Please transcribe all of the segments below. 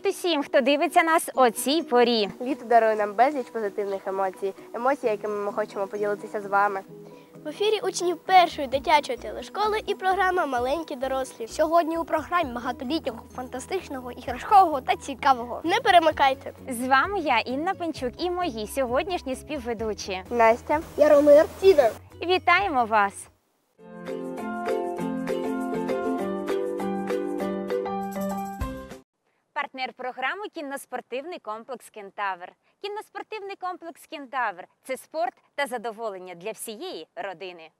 Привіт усім, хто дивиться нас о цій порі. Літо дарує нам безліч позитивних емоцій, емоцій, якими ми хочемо поділитися з вами. В ефірі учнів першої дитячої телешколи і програма Маленькі дорослі. Сьогодні у програмі багатолітнього, фантастичного, іграшкового та цікавого. Не перемикайте. З вами я, Інна Пенчук, і мої сьогоднішні співведучі. Настя, Яромир Тіна. Вітаємо вас! Партнер програми кінноспортивний комплекс Кентавр. Кінноспортивний комплекс Кентавр це спорт та задоволення для всієї родини.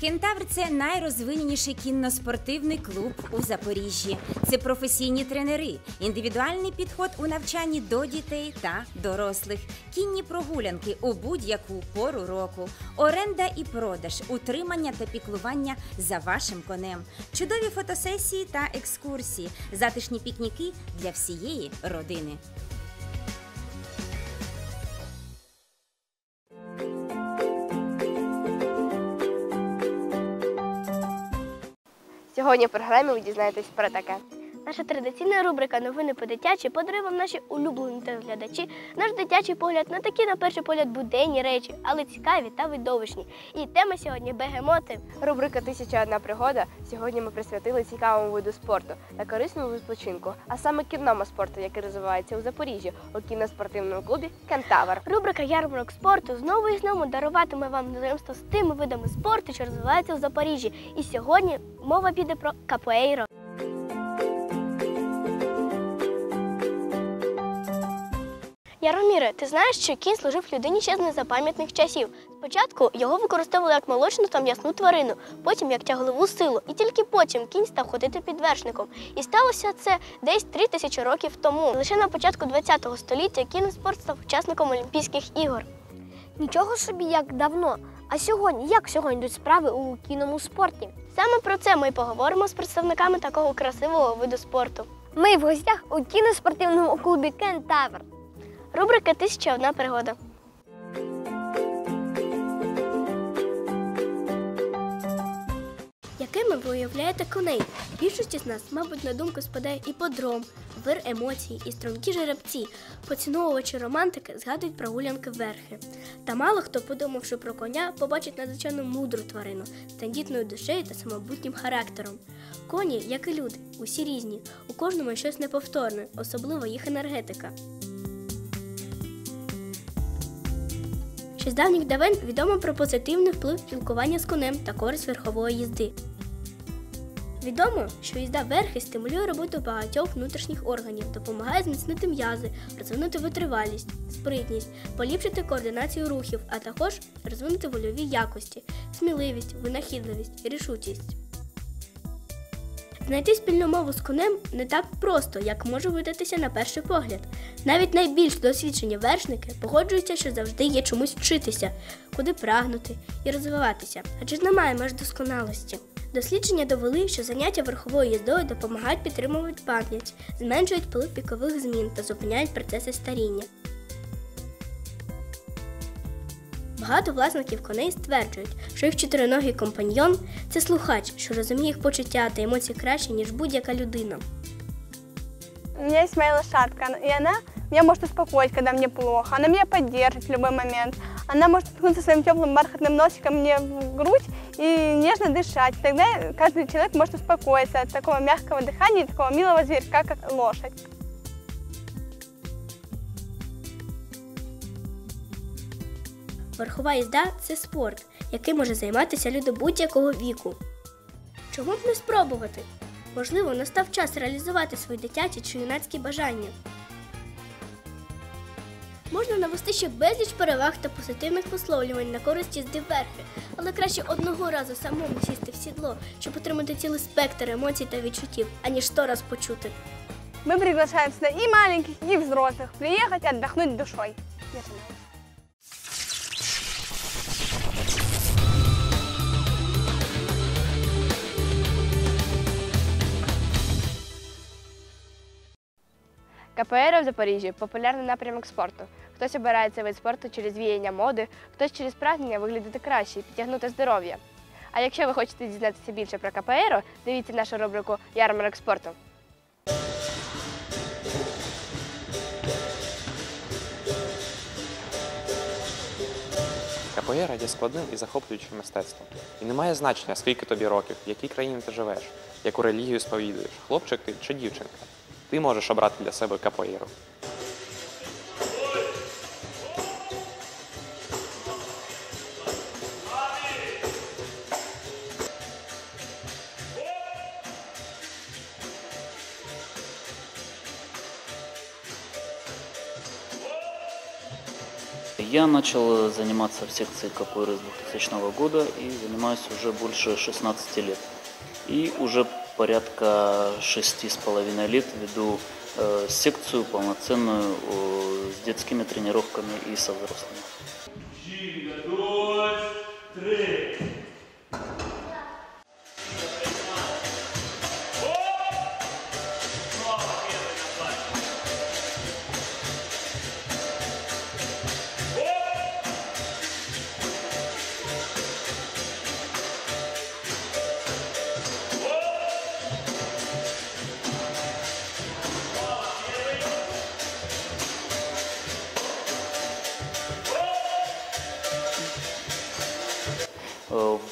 Кентавр це найрозвиненіший кінноспортивний клуб у Запоріжжі. Це професійні тренери, індивідуальний підход у навчанні до дітей та дорослих, кінні прогулянки у будь-яку пору року, оренда і продаж, утримання та піклування за вашим конем, чудові фотосесії та екскурсії, затишні пікніки для всієї родини. Сьогодні в програмі ви дізнаєтесь про таке. Наша традиційна рубрика Новини по дитячі подарує вам наші улюблені телеглядачі. Наш дитячий погляд на такі, на перший погляд, буденні речі, але цікаві та видовищні. І тема сьогодні бегемоти. Рубрика Тисяча одна пригода. Сьогодні ми присвятили цікавому виду спорту та корисному відпочинку, а саме кінному спорту, який розвивається у Запоріжжі у кіноспортивному клубі Кентавр. Рубрика Ярмарок спорту знову і знову даруватиме вам знайомство з тими видами спорту, що розвиваються в Запоріжжі. І сьогодні мова піде про капуейро. Яроміре, ти знаєш, що кінь служив людині ще з незапам'ятних часів. Спочатку його використовували як молочну та м'ясну тварину, потім як тяглову силу, і тільки потім кінь став ходити підвершником. І сталося це десь три тисячі років тому. Лише на початку ХХ століття кіноспорт став учасником Олімпійських ігор. Нічого собі як давно. А сьогодні, як сьогодні йдуть справи у кіному спорті? Саме про це ми поговоримо з представниками такого красивого виду спорту. Ми в гостях у кіноспортивному клубі Кентавр. Рубрика Тисяча одна пригода. Якими ви уявляєте коней? Більшості з нас, мабуть, на думку спадає іподром, вир емоцій і стрункі жеребці. Поціновувачі романтики згадують прогулянки верхи. Та мало хто, подумавши про коня, побачить надзвичайно мудру тварину з тендітною душею та самобутнім характером. Коні, як і люди, усі різні, у кожному щось неповторне, особливо їх енергетика. Ще з давніх давен відомо про позитивний вплив спілкування з конем та користь верхової їзди. Відомо, що їзда верхи стимулює роботу багатьох внутрішніх органів, допомагає зміцнити м'язи, розвинути витривалість, спритність, поліпшити координацію рухів, а також розвинути вольові якості, сміливість, винахідливість рішучість. Знайти спільну мову з конем не так просто, як може видатися на перший погляд. Навіть найбільш досвідчені вершники погоджуються, що завжди є чомусь вчитися, куди прагнути і розвиватися, адже ж немає меж досконалості. Дослідження довели, що заняття верховою їздою допомагають підтримувати пам'ять, зменшують вплив вікових змін та зупиняють процеси старіння. Багато власників коней стверджують, що їх чотириногий компаньйон це слухач, що розуміє їх почуття та емоції краще, ніж будь-яка людина. У меня есть моя лошадка, и она меня может успокоить, когда мне плохо. Она меня поддержит в любой момент. Она может ткнуться своим теплым бархатным носиком мне в грудь и нежно дышать. Тогда каждый человек может успокоиться от такого мягкого дыхания и такого милого зверька, как лошадь. Верхова їзда це спорт, який може займатися люди будь-якого віку. Чому б не спробувати? Можливо, настав час реалізувати свої дитячі чи юнацькі бажання. Можна навести ще безліч переваг та позитивних висловлювань на користь їзди верхи, але краще одного разу самому сісти в сідло, щоб отримати цілий спектр емоцій та відчуттів, аніж сто раз почути. Мы приглашаем сюда и маленьких, и взрослых приехать отдохнуть душой. КПР в Запоріжжі популярний напрямок спорту. Хтось обирає цей вид спорту через віяння моди, хтось через прагнення виглядати краще і підтягнути здоров'я. А якщо ви хочете дізнатися більше про КПР, дивіться нашу рубрику Ярмарок спорту. Капоєра є складним і захоплюючим мистецтвом. І не має значення, скільки тобі років, в якій країні ти живеш, яку релігію сповідуєш, хлопчик ти чи дівчинка. Ти можеш обрати для себе капоєру. Я начал заниматься в секции капоэйры с 2000 года и занимаюсь уже больше 16 лет. И уже порядка шести с половиной лет веду э, секцию полноценную э, с детскими тренировками и со взрослыми.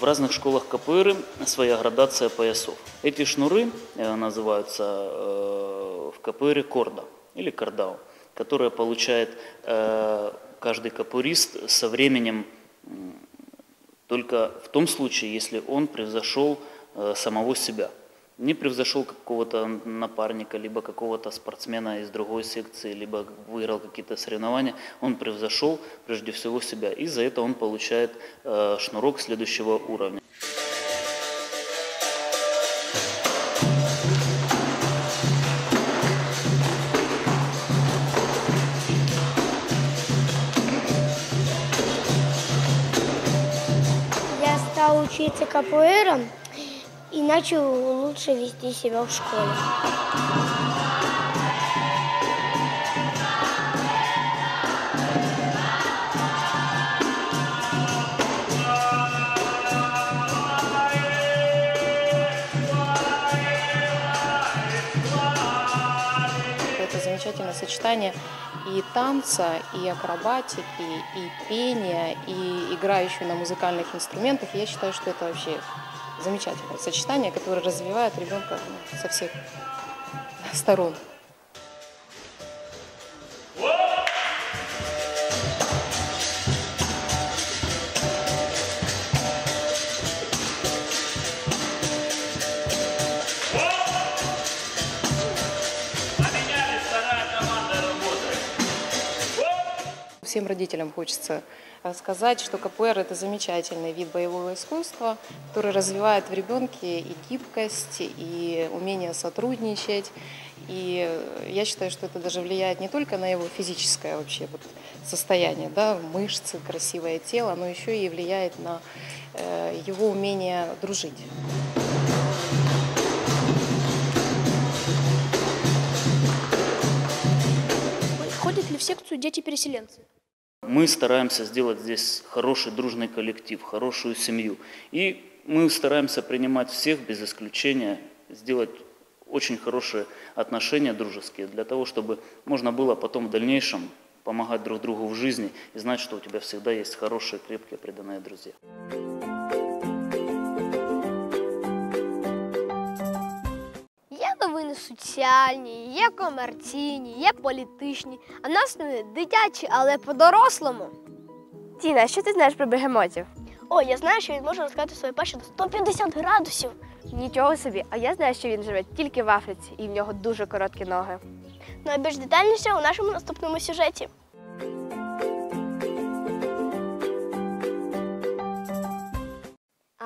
В разных школах КПР своя градация поясов. Эти шнуры э, называются э, в КПР корда или кардау, которая получает э, каждый капурист со временем только в том случае, если он превзошел самого себя. Не превзошел какого-то напарника, либо какого-то спортсмена из другой секции, либо выиграл какие-то соревнования, он превзошел прежде всего себя. И за это он получает э, шнурок следующего уровня. Я стал учиться капуэра и начал лучше вести себя в школе. Замечательное сочетание и танца, и акробатики, и пения, и играющего на музыкальных инструментах. Я считаю, что это вообще замечательное сочетание, которое развивает ребенка ну, со всех сторон. Всем родителям хочется сказать, что КПР – это замечательный вид боевого искусства, который развивает в ребенке и гибкость, и умение сотрудничать. И э, я считаю, что это даже влияет не только на его физическое вообще вот состояние, да, мышцы, красивое тело, но еще и влияет на э, его умение дружить. Ходят ли в секцию дети-переселенцы? Мы стараемся сделать здесь хороший дружный коллектив, хорошую семью. И мы стараемся принимать всех без исключения, сделать очень хорошие отношения дружеские, для того, чтобы можно было потом в дальнейшем помогать друг другу в жизни и знать, что у тебя всегда есть хорошие, крепкие, преданные друзья. Соціальні, є комерційні, є політичні, а нас не дитячі, але по-дорослому. Тіна, що ти знаєш про бегемотів? О, я знаю, що він може розкати своє пащі до 150 градусів. Нічого собі, а я знаю, що він живе тільки в Африці, і в нього дуже короткі ноги. Найбільш детальніше у нашому наступному сюжеті.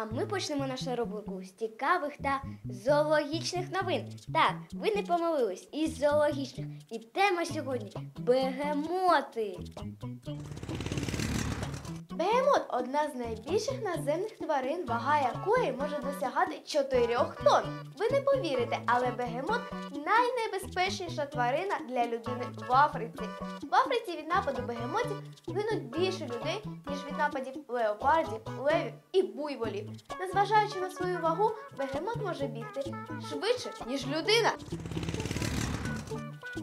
А ми почнемо нашу рубрику з цікавих та зоологічних новин. Так, ви не помилились із зоологічних. І тема сьогодні бегемоти. Бегемот одна з найбільших наземних тварин, вага якої може досягати 4 тонн. Ви не повірите, але бегемот найнебезпечніша тварина для людини в Африці. В Африці від нападу бегемотів гинуть більше людей, ніж від нападів леопардів, левів і буйволів. Незважаючи на свою вагу, бегемот може бігти швидше, ніж людина.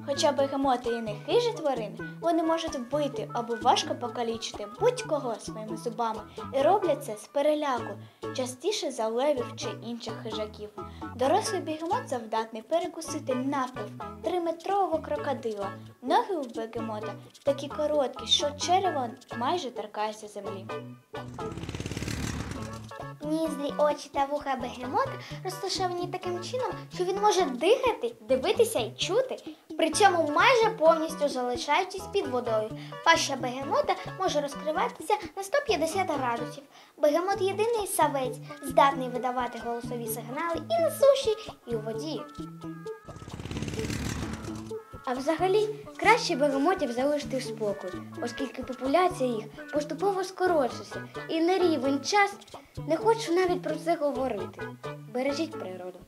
Хоча бегемоти і не хижі тварини, вони можуть вбити або важко покалічити будь-кого своїми зубами і роблять це з переляку, частіше за левів чи інших хижаків. Дорослий бегемот завдатний перекусити навпіл триметрового крокодила. Ноги у бегемота такі короткі, що черево майже торкається землі. Ніздрі, очі та вуха бегемота розташовані таким чином, що він може дихати, дивитися і чути, при цьому майже повністю залишаючись під водою. Паща бегемота може розкриватися на 150 градусів. Бегемот єдиний савець, здатний видавати голосові сигнали і на суші, і у воді. А взагалі, краще бегемотів залишити в спокою, оскільки популяція їх поступово скорочується, і на рівень час не хочу навіть про це говорити. Бережіть природу.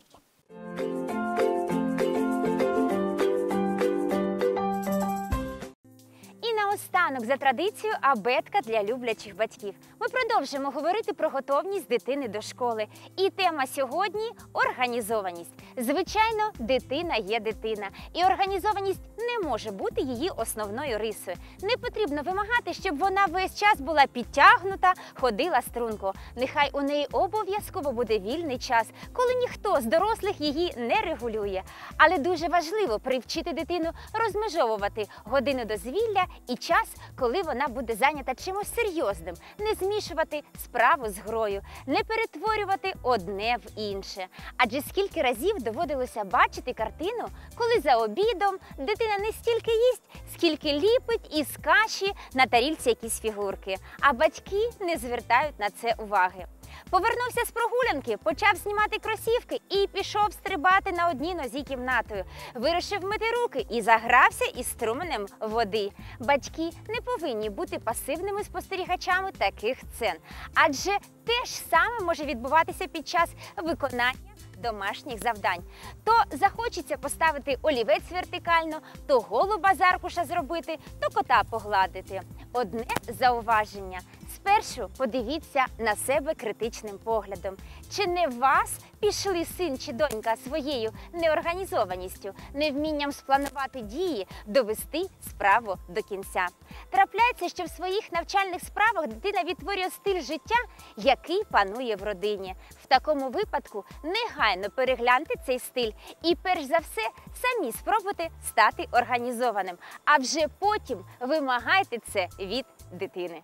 Наостанок за традицією абетка для люблячих батьків. Ми продовжимо говорити про готовність дитини до школи. І тема сьогодні організованість. Звичайно, дитина є дитина, і організованість не може бути її основною рисою. Не потрібно вимагати, щоб вона весь час була підтягнута, ходила струнко. Нехай у неї обов'язково буде вільний час, коли ніхто з дорослих її не регулює. Але дуже важливо привчити дитину розмежовувати годину дозвілля і час, коли вона буде зайнята чимось серйозним, не змішувати справу з грою, не перетворювати одне в інше. Адже скільки разів доводилося бачити картину, коли за обідом дитина не стільки їсть, скільки ліпить із каші на тарільці якісь фігурки, а батьки не звертають на це уваги. Повернувся з прогулянки, почав знімати кросівки і пішов стрибати на одній нозі кімнатою. Вирішив мити руки і загрався із струменем води. Батьки не повинні бути пасивними спостерігачами таких сцен, адже те ж саме може відбуватися під час виконання. Домашніх завдань то захочеться поставити олівець вертикально, то голуба з аркуша зробити, то кота погладити. Одне зауваження: спершу подивіться на себе критичним поглядом. Чи не вас пішли син чи донька своєю неорганізованістю, невмінням спланувати дії, довести справу до кінця? Трапляється, що в своїх навчальних справах дитина відтворює стиль життя, який панує в родині. В такому випадку негайно перегляньте цей стиль і, перш за все, самі спробуйте стати організованим, а вже потім вимагайте це від дитини.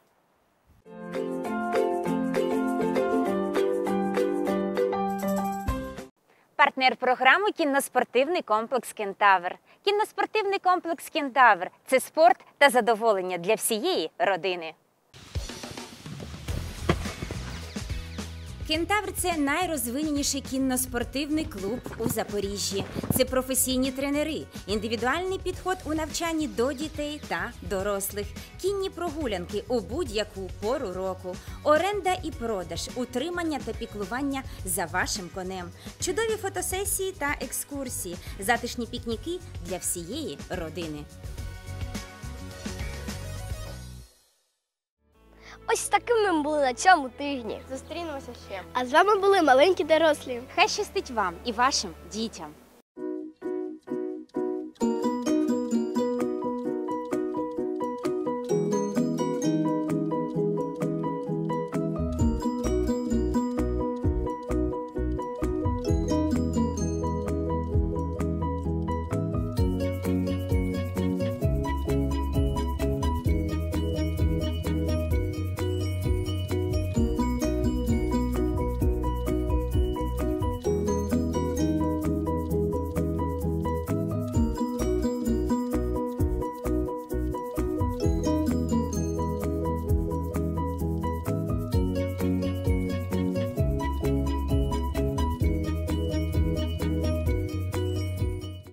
Партнер програми кінноспортивний комплекс Кентавр. Кінноспортивний комплекс Кентавр це спорт та задоволення для всієї родини. Кентавр це найрозвиненіший кінноспортивний клуб у Запоріжжі. Це професійні тренери, індивідуальний підход у навчанні до дітей та дорослих, кінні прогулянки у будь-яку пору року, оренда і продаж, утримання та піклування за вашим конем, чудові фотосесії та екскурсії, затишні пікніки для всієї родини. Ось такими ми були на цьому тижні. Зустрінемося ще. А з вами були маленькі дорослі. Хай щастить вам і вашим дітям.